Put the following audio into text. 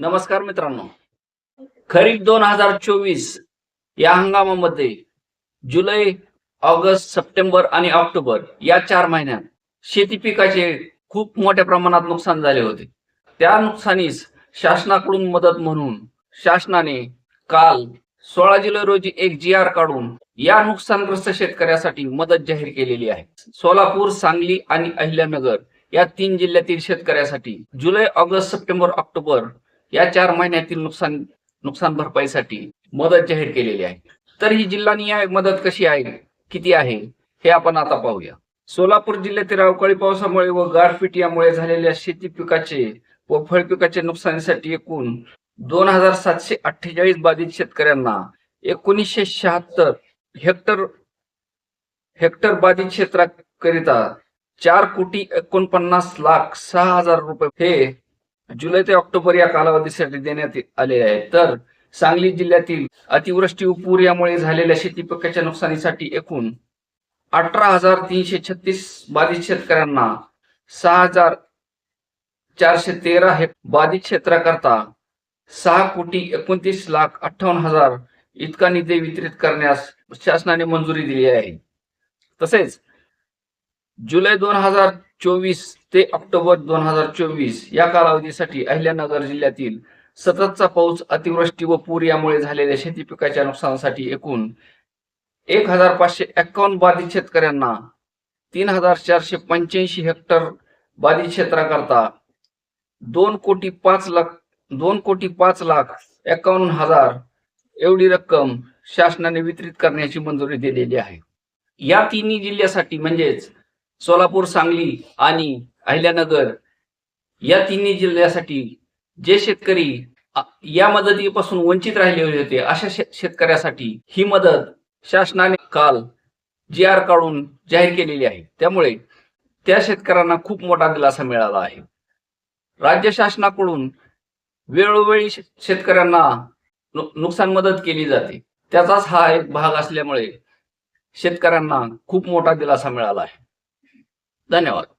नमस्कार मित्रांनो. खरीप दोन हजार चोवीस या हंगामामध्ये जुलै ऑगस्ट सप्टेंबर आणि ऑक्टोबर या चार महिन्यात शेती पिकाचे खूप मोठ्या प्रमाणात नुकसान झाले होते. त्या नुकसानीस शासनाकडून मदत म्हणून शासनाने काल सोळा जुलै रोजी एक जी आर काढून या नुकसानग्रस्त शेतकऱ्यासाठी मदत जाहीर केलेली आहे. सोलापूर सांगली आणि अहिल्यानगर या तीन जिल्ह्यातील शेतकऱ्यासाठी जुलै ऑगस्ट सप्टेंबर ऑक्टोबर या चार महिन्यातील नुकसान नुकसान भरपाईसाठी मदत जाहीर केलेली आहे. तर ही जिल्हानिहाय मदत कशी आहे? किती आहे? हे आपण आता पाहूया. सोलापूर जिल्ह्यातील अवकाळी पावसामुळे व गारपीट यामुळे झालेल्या शेती पिकाचे व फळ पिकाच्या नुकसानीसाठी एकूण दोन हजार सातशे अठ्ठेचाळीस बाधित शेतकऱ्यांना एकोणीसशे शहात्तर हेक्टर हेक्टर बाधित क्षेत्राकरिता चार कोटी एकोणपन्नास लाख सहा हजार रुपये हे जुलै ते ऑक्टोबर या कालावधीसाठी देण्यात आले आहे तर सांगली जिल्ह्यातील अतिवृष्टी व पूर यामुळे झालेल्या शेती पिकाच्या नुकसानीसाठी एकूण अठरा हजार तीनशे छत्तीस बाधित शेतकऱ्यांना सहा हजार चारशे तेरा हे बाधित क्षेत्राकरता सहा कोटी एकोणतीस लाख अठ्ठावन्न हजार इतका निधी वितरित करण्यास शासनाने मंजुरी दिली आहे. तसेच जुलै दोन हजार चोवीस ते ऑक्टोबर दोन हजार चोवीस या कालावधीसाठी अहिल्यानगर जिल्ह्यातील सततचा पाऊस अतिवृष्टी व पूर यामुळे झालेल्या शेती पिकाच्या नुकसानासाठी एकूण एक हजार पाचशे एक्कावन्न बाधित शेतकऱ्यांना तीन हजार चारशे पंच्याऐंशी हेक्टर बाधित क्षेत्राकरता दोन कोटी पाच लाख दोन कोटी पाच लाख एकावन्न हजार एवढी रक्कम शासनाने वितरित करण्याची मंजुरी दिलेली आहे. या तिन्ही जिल्ह्यासाठी म्हणजेच सोलापूर सांगली आणि अहिल्यानगर या तिन्ही जिल्ह्यासाठी जे शेतकरी या मदतीपासून वंचित राहिले होते अशा शेतकऱ्यासाठी ही मदत शासनाने काल जी आर काढून जाहीर केलेली आहे. त्यामुळे त्या शेतकऱ्यांना खूप मोठा दिलासा मिळाला आहे. राज्य शासनाकडून वेळोवेळी शेतकऱ्यांना नुकसान मदत केली जाते. त्याचाच हा एक भाग असल्यामुळे शेतकऱ्यांना खूप मोठा दिलासा मिळाला आहे. ధన్యవాదాలు